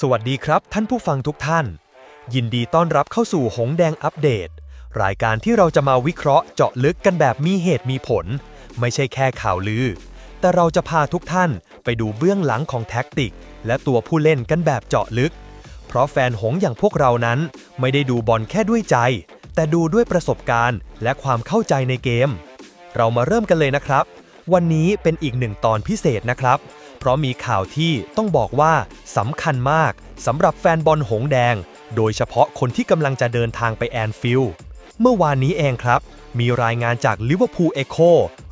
สวัสดีครับท่านผู้ฟังทุกท่าน ยินดีต้อนรับเข้าสู่หงแดงอัปเดต รายการที่เราจะมาวิเคราะห์เจาะลึกกันแบบมีเหตุมีผล ไม่ใช่แค่ข่าวลือ แต่เราจะพาทุกท่านไปดูเบื้องหลังของแท็กติก และตัวผู้เล่นกันแบบเจาะลึก เพราะแฟนหงอย่างพวกเรานั้น ไม่ได้ดูบอลแค่ด้วยใจ แต่ดูด้วยประสบการณ์และความเข้าใจในเกม เรามาเริ่มกันเลยนะครับ วันนี้เป็นอีกหนึ่งตอนพิเศษนะครับ เพราะมีข่าวที่ต้องบอกว่าสำคัญมากสำหรับแฟนบอลหงแดง โดยเฉพาะคนที่กำลังจะเดินทางไปแอนฟิลด์เมื่อวานนี้เองครับ มีรายงานจากลิเวอร์พูลเอโค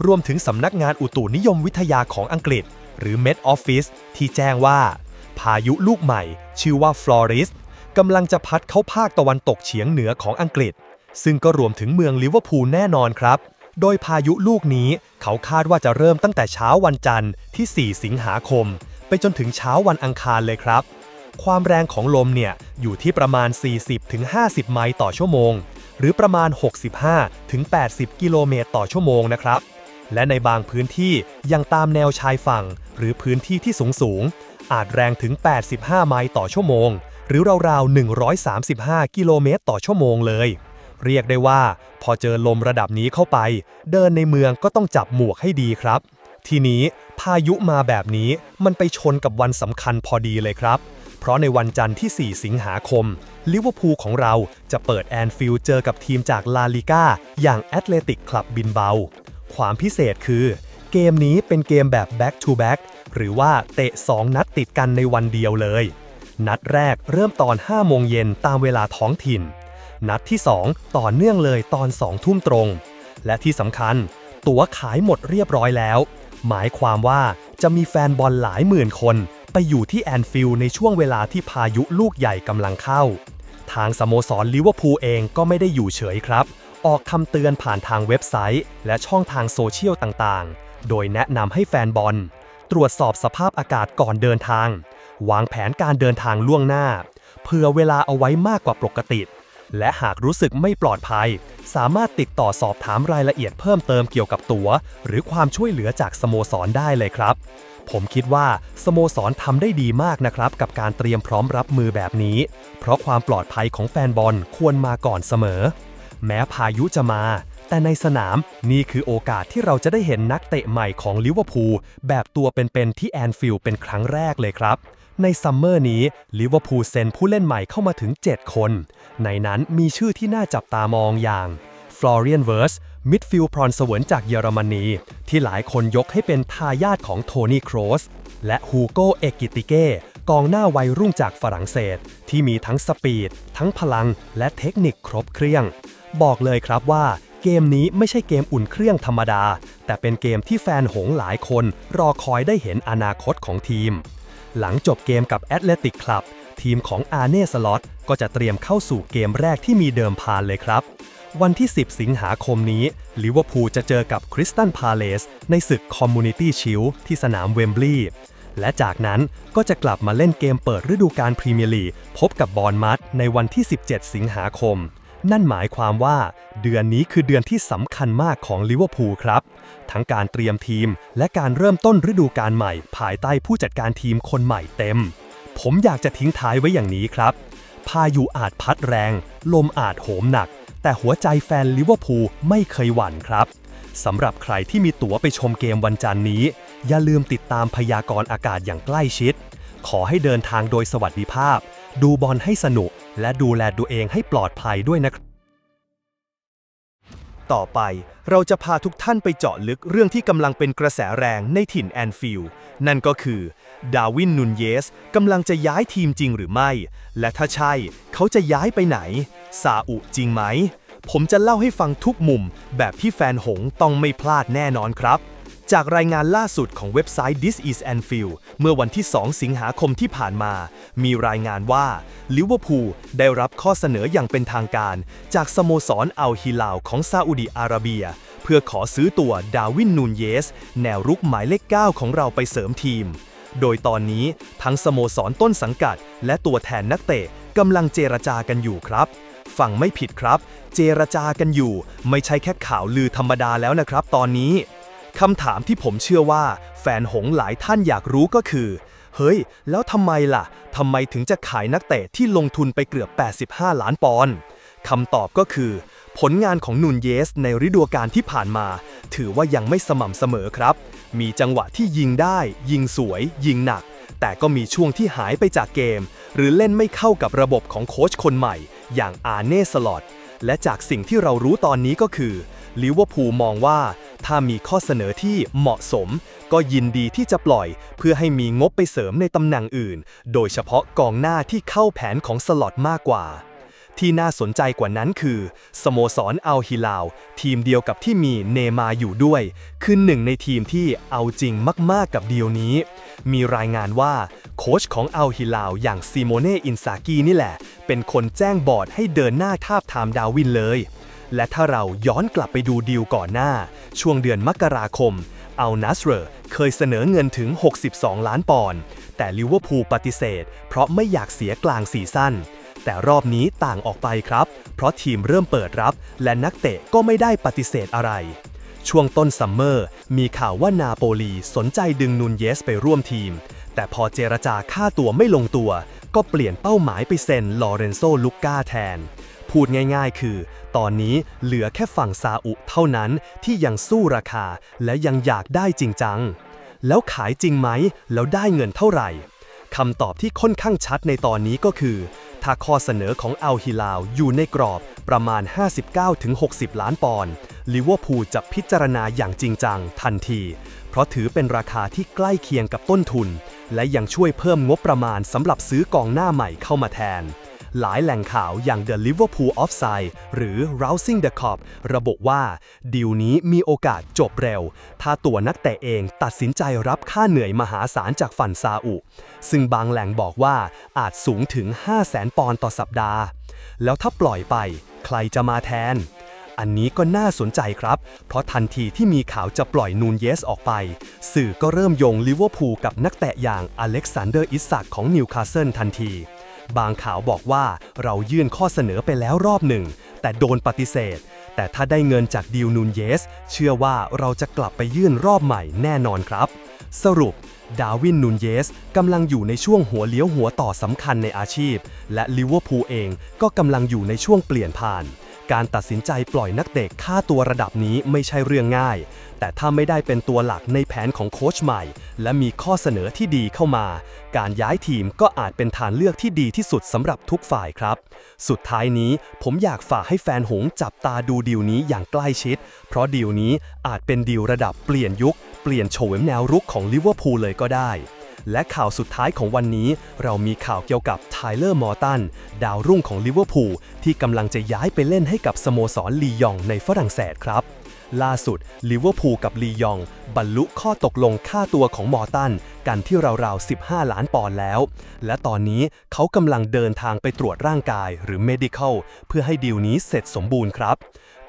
รวมถึงสำนักงานอุตุนิยมวิทยาของอังกฤษ หรือ Met Office ที่แจ้งว่า พายุลูกใหม่ ชื่อว่าฟลอริสกำลังจะพัดเข้าภาคตะวันตกเฉียงเหนือของอังกฤษ ซึ่งก็รวมถึงเมืองลิเวอร์พูลแน่นอนครับ โดยพายุลูกนี้เขาคาดว่าจะเริ่มตั้งแต่เช้าวันจันทร์ที่ 4 สิงหาคม ไปจนถึงเช้าวันอังคารเลยครับ ความแรงของลมเนี่ยอยู่ที่ประมาณ 40-50 ไมล์ต่อชั่วโมง หรือประมาณ 65-80 กิโลเมตรต่อชั่วโมงนะครับ และในบางพื้นที่ยังตามแนวชายฝั่ง หรือพื้นที่ที่สูงสูงอาจแรงถึง 85 ไมล์ต่อชั่วโมง หรือราวๆ 135 กิโลเมตรต่อชั่วโมงเลย เรียกได้ว่า พอเจอลมระดับนี้เข้าไป เดินในเมืองก็ต้องจับหมวกให้ดีครับ ทีนี้พายุมาแบบนี้มันไปชนกับวันสำคัญพอดีเลยครับ เพราะในวันจันทร์ที่ 4 สิงหาคม ลิเวอร์พูลของเราจะเปิดแอนฟิลด์เจอกับทีมจากลาลิก้าอย่างแอตเลติกคลับบินเบา ความพิเศษคือ เกมนี้เป็นเกมแบบ back to back หรือว่าเตะ 2 นัดติดกันในวันเดียวเลย นัดแรกเริ่มตอน 5 โมงเย็นตามเวลาท้องถิ่น นัดที่ 2 ต่อเนื่องเลยตอน 2 ทุ่มตรง และที่สำคัญ ตั๋วขายหมดเรียบร้อยแล้ว หมายความว่าจะมีแฟนบอลหลายหมื่นคน ไปอยู่ที่แอนฟิลด์ในช่วงเวลาที่พายุลูกใหญ่กำลังเข้า ทางสโมสรลิเวอร์พูลเองก็ไม่ได้อยู่เฉยครับ ออกคำเตือนผ่านทางเว็บไซต์ และช่องทางโซเชียลต่างๆ โดยแนะนำให้แฟนบอล ตรวจสอบสภาพอากาศก่อนเดินทาง วางแผนการเดินทางล่วงหน้า เผื่อเวลาเอาไว้มากกว่าปกติ และหากรู้สึกไม่ปลอดภัย สามารถติดต่อสอบถามรายละเอียดเพิ่มเติมเกี่ยวกับตัว๋ว หรือความช่วยเหลือจากสโมสรได้เลยครับ ผมคิดว่าสโมสรทำได้ดีมากนะครับ กับการเตรียมพร้อมรับมือแบบนี้ เพราะความปลอดภัยของแฟนบอลควรมาก่อนเสมอ แม้พายุจะมา แต่ในสนามนี่คือโอกาสที่เราจะได้เห็นนักเตะใหม่ของลิเวอร์พูลแบบตัวเป็นๆที่แอนฟิลด์เป็นครั้งแรกเลยครับ ในซัมเมอร์นี้ลิเวอร์พูลเซ็นผู้เล่นใหม่เข้ามาถึง 7 คน ในนั้นมีชื่อที่น่าจับตามองอย่างฟลอเรียนเวิร์สมิดฟิลด์พรสวรรค์จากเยอรมนี ที่หลายคนยกให้เป็นทายาทของโทนี่โครสและฮูโกเอกิติเก้กองหน้าวัยรุ่งจากฝรั่งเศส ที่มีทั้งสปีด ทั้งพลัง และเทคนิคครบเครื่อง บอกเลยครับว่าเกมนี้ไม่ใช่เกมอุ่นเครื่องธรรมดา แต่เป็นเกมที่แฟนหงหลายคน รอคอยได้เห็นอนาคตของทีม หลังจบเกมกับแอตเลติกคลับ ทีมของอาเน่สล็อตก็จะเตรียมเข้าสู่เกมแรกที่มีเดิมพานเลยครับ วันที่ 10 สิงหาคมนี้ลิเวอร์พูลจะเจอกับคริสตันพาเลสในศึกคอมมูนิตี้ชิลที่สนามเวมบลีย์และจากนั้นก็จะกลับมาเล่นเกมเปิดฤดูกาลพรีเมียร์ลีกพบกับบอร์นมัดในวันที่ 17 สิงหาคม นั่นหมายความว่าเดือนนี้คือเดือนที่สำคัญมากของลิเวอร์พูลครับ ทั้งการเตรียมทีมและการเริ่มต้นฤดูกาลใหม่ ภายใต้ผู้จัดการทีมคนใหม่เต็ม ผมอยากจะทิ้งท้ายไว้อย่างนี้ครับ พายุอาจพัดแรง ลมอาจโหมหนัก แต่หัวใจแฟนลิเวอร์พูลไม่เคยหวั่นครับสำหรับใครที่มีตั๋วไปชมเกมวันจันนี้ อย่าลืมติดตามพยากรณ์อากาศอย่างใกล้ชิด ขอให้เดินทางโดยสวัสดิภาพ ดูบอลให้สนุก และดูแลตัวเองให้ปลอดภัยด้วยนะครับ ต่อไปเราจะพาทุกท่านไปเจาะลึกเรื่องที่กำลังเป็นกระแสแรงในถิ่นแอนฟิลด์นั่นก็คือ ดาวินนุนเยสกำลังจะย้ายทีมจริงหรือไม่ และถ้าใช่เขาจะย้ายไปไหน ซาอุจริงไหม ผมจะเล่าให้ฟังทุกมุมแบบที่แฟนหงต้องไม่พลาดแน่นอนครับ จากรายงานล่าสุดของเว็บไซต์ This is Anfield เมื่อวันที่ 2 สิงหาคมที่ผ่านมา มีรายงานว่าลิเวอร์พูลได้รับข้อเสนออย่างเป็นทางการ จากสโมสรอัลฮิลาลของซาอุดิอาระเบีย เพื่อขอซื้อตัวดาวินนูนเยส แนวรุกหมายเลข 9 ของเราไปเสริมทีม โดยตอนนี้ทั้งสโมสรต้นสังกัด และตัวแทนนักเตะกำลังเจรจากันอยู่ครับฟังไม่ผิดครับ เจรจากันอยู่ ไม่ใช่แค่ข่าวลือธรรมดาแล้วนะครับตอนนี้ คำถามที่ผมเชื่อว่าแฟนหงหลายท่านอยากรู้ก็คือ เฮ้ย แล้วทำไมล่ะทำไมถึงจะขายนักเตะที่ลงทุนไปเกือบ 85 ล้านปอนด์คำตอบก็คือ ผลงานของนูนเยสในฤดูกาลที่ผ่านมา ถือว่ายังไม่สม่ำเสมอครับ มีจังหวะที่ยิงได้ ยิงสวย ยิงหนัก แต่ก็มีช่วงที่หายไปจากเกม หรือเล่นไม่เข้ากับระบบของโค้ชคนใหม่ อย่างอาเน่สลอต และจากสิ่งที่เรารู้ตอนนี้ก็คือลิเวอร์พูลมองว่า ถ้ามีข้อเสนอที่เหมาะสม ก็ยินดีที่จะปล่อย เพื่อให้มีงบไปเสริมในตำแหน่งอื่น โดยเฉพาะกองหน้าที่เข้าแผนของสล็อตมากกว่า ที่น่าสนใจกว่านั้นคือ สโมสรอัลฮิลาวทีมเดียวกับที่มีเนมาอยู่ด้วย คือหนึ่งในทีมที่เอาจริงมากๆกับเดีลนี้ มีรายงานว่า โค้ชของอัลฮิลาวอย่างซิโมเน่อินซากีนี่แหละ เป็นคนแจ้งบอร์ดให้เดินหน้าทาบทามดาวินเลย และถ้าเราย้อนกลับไปดูดีลก่อนหน้า ช่วงเดือนมกราคมอัลนัสเรเคยเสนอเงินถึง 62 ล้านปอนด์แต่ลิเวอร์พูลปฏิเสธ เพราะไม่อยากเสียกลางซีซั่น แต่รอบนี้ต่างออกไปครับ เพราะทีมเริ่มเปิดรับ และนักเตะก็ไม่ได้ปฏิเสธอะไร ช่วงต้นซัมเมอร์ มีข่าวว่านาโปลีสนใจดึงนูนเยสไปร่วมทีม แต่พอเจรจาค่าตัวไม่ลงตัว ก็เปลี่ยนเป้าหมายไปเซ็นลอเรนโซลุกกาแทน พูดง่ายๆ คือ ตอนนี้เหลือแค่ฝั่งซาอุเท่านั้นที่ยังสู้ราคา และยังอยากได้จริงจัง แล้วขายจริงไหม แล้วได้เงินเท่าไหร่คำตอบที่ค่อนข้างชัดในตอนนี้ก็คือ ถ้าข้อเสนอของอัลฮิลาวอยู่ในกรอบประมาณ 59-60 ล้านปอนด์ลิเวอร์พูลจะพิจารณาอย่างจริงจังทันที เพราะถือเป็นราคาที่ใกล้เคียงกับต้นทุน และยังช่วยเพิ่มงบประมาณสำหรับซื้อกองหน้าใหม่เข้ามาแทน หลายแหล่งข่าวอย่าง The Liverpool Offside หรือ Rousing the Cop ระบุว่า ดีลนี้มีโอกาสจบเร็ว ถ้าตัวนักเตะเองตัดสินใจรับค่าเหนื่อยมหาศาลจากฝั่งซาอุ ซึ่งบางแหล่งบอกว่าอาจสูงถึง 500,000ปอนด์ต่อสัปดาห์ แล้วถ้าปล่อยไป ใครจะมาแทนอันนี้ก็น่าสนใจครับ เพราะทันทีที่มีข่าวจะปล่อยนูนเยสออกไป สื่อก็เริ่มโยงลิเวอร์พูลกับนักเตะอย่างอเล็กซานเดอร์อิสซักของนิวคาสเซิลทันที บางข่าวบอกว่าเรายื่นข้อเสนอไปแล้วรอบหนึ่ง แต่โดนปฏิเสธ แต่ถ้าได้เงินจากดีลนูนเยส เชื่อว่าเราจะกลับไปยื่นรอบใหม่แน่นอนครับ สรุป ดาวินนูนเยสกำลังอยู่ในช่วงหัวเลี้ยวหัวต่อสำคัญในอาชีพ และลิเวอร์พูลเองก็กำลังอยู่ในช่วงเปลี่ยนผ่าน การตัดสินใจปล่อยนักเตะค่าตัวระดับนี้ไม่ใช่เรื่องง่าย แต่ถ้าไม่ได้เป็นตัวหลักในแผนของโค้ชใหม่ และมีข้อเสนอที่ดีเข้ามา การย้ายทีมก็อาจเป็นทางเลือกที่ดีที่สุดสำหรับทุกฝ่ายครับ สุดท้ายนี้ผมอยากฝากให้แฟนหงจับตาดูดีลนี้อย่างใกล้ชิด เพราะดีลนี้อาจเป็นดีลระดับเปลี่ยนยุค เปลี่ยนโฉมแนวรุกของลิเวอร์พูลเลยก็ได้ และข่าวสุดท้ายของวันนี้ เรามีข่าวเกี่ยวกับไทเลอร์มอร์ตัน ดาวรุ่งของลิเวอร์พูลที่กำลังจะย้ายไปเล่นให้กับสโมสรลียองในฝรั่งเศสครับ ล่าสุดลิเวอร์พูลกับลียอง บรรลุข้อตกลงค่าตัวของมอร์ตัน กันที่ราวๆ 15 ล้านปอนด์แล้ว และตอนนี้เขากำลังเดินทางไปตรวจร่างกายหรือ medical เพื่อให้ดีลนี้เสร็จสมบูรณ์ครับ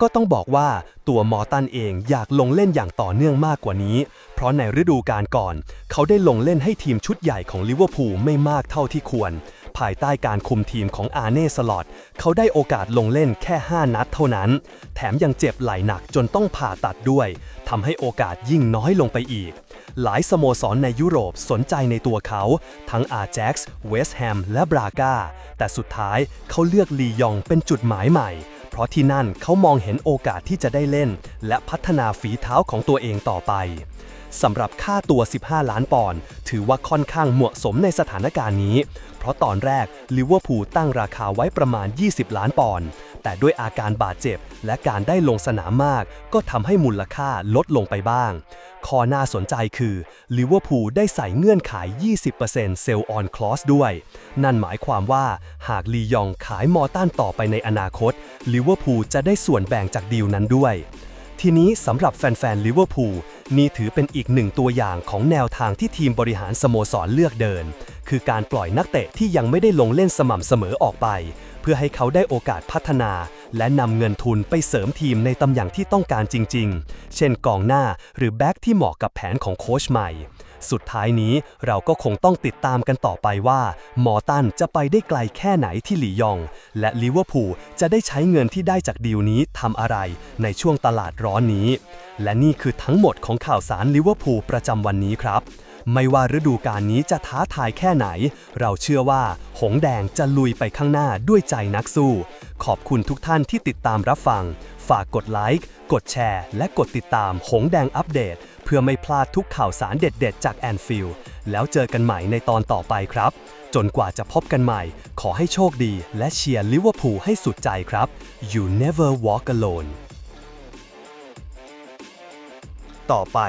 ก็ต้องบอกว่าตัวมอร์ตันเองอยากลงเล่นอย่างต่อเนื่องมากกว่านี้ เพราะในฤดูกาลก่อน เขาได้ลงเล่นให้ทีมชุดใหญ่ของลิเวอร์พูลไม่มากเท่าที่ควร ภายใต้การคุมทีมของอาร์เน่สลอตเขาได้โอกาสลงเล่นแค่ 5 นัดเท่านั้น แถมยังเจ็บไหล่หนักจนต้องผ่าตัดด้วยทำให้โอกาสยิ่งน้อยลงไปอีก หลายสโมสรในยุโรปสนใจในตัวเขา ทั้งอาแจ็กซ์เวสต์แฮมและบรากาแต่สุดท้ายเขาเลือกลียองเป็นจุดหมายใหม่ เพราะที่นั่นเขามองเห็นโอกาสที่จะได้เล่น และพัฒนาฝีเท้าของตัวเองต่อไปสำหรับค่าตัว 15 ล้านปอนด์ถือว่าค่อนข้างเหมาะสมในสถานการณ์นี้ เพราะตอนแรกลิเวอร์พูลตั้งราคาไว้ประมาณ 20 ล้านปอนด์ แต่ด้วยอาการบาดเจ็บ และการได้ลงสนามมาก ก็ทำให้มูลค่าลดลงไปบ้าง ข้อน่าสนใจคือลิเวอร์พูลได้ใส่เงื่อนไข 20%เซลล์ออนคลอสด้วย นั่นหมายความว่าหากลียองขายมอตันต่อไปในอนาคตลิเวอร์พูลจะได้ส่วนแบ่งจากดีลนั้นด้วยทีนี้สำหรับแฟนๆลิเวอร์พูลนี่ถือเป็นอีกหนึ่งตัวอย่างของแนวทางที่ทีมบริหารสโมสรเลือกเดิน คือการปล่อยนักเตะที่ยังไม่ได้ลงเล่นสม่ำเสมอออกไป เพื่อให้เขาได้โอกาสพัฒนา และนำเงินทุนไปเสริมทีมในตำแหน่งที่ต้องการจริง ๆ เช่นกองหน้าหรือแบ็กที่เหมาะกับแผนของโค้ชใหม่ สุดท้ายนี้เราก็คงต้องติดตามกันต่อไปว่า มอร์ตันจะไปได้ไกลแค่ไหนที่หลียอง และลิเวอร์พูลจะได้ใช้เงินที่ได้จากดีลนี้ทำอะไรในช่วงตลาดร้อนนี้ และนี่คือทั้งหมดของข่าวสารลิเวอร์พูลประจำวันนี้ครับ ไม่ว่าฤดูกาลนี้จะท้าทายแค่ไหน เราเชื่อว่า หงแดงจะลุยไปข้างหน้าด้วยใจนักสู้ ขอบคุณทุกท่านที่ติดตามรับฟัง ฝากกดไลค์ กดแชร์ และกดติดตามหงแดงอัปเดต เพื่อไม่พลาดทุกข่าวสารเด็ด ๆ จากแอนฟิลด์แล้วเจอกันใหม่ในตอนต่อไปครับ จนกว่าจะพบกันใหม่ ขอให้โชคดี และเชียร์ลิเวอร์พูลให้สุดใจครับ You never walk alone ต่อไป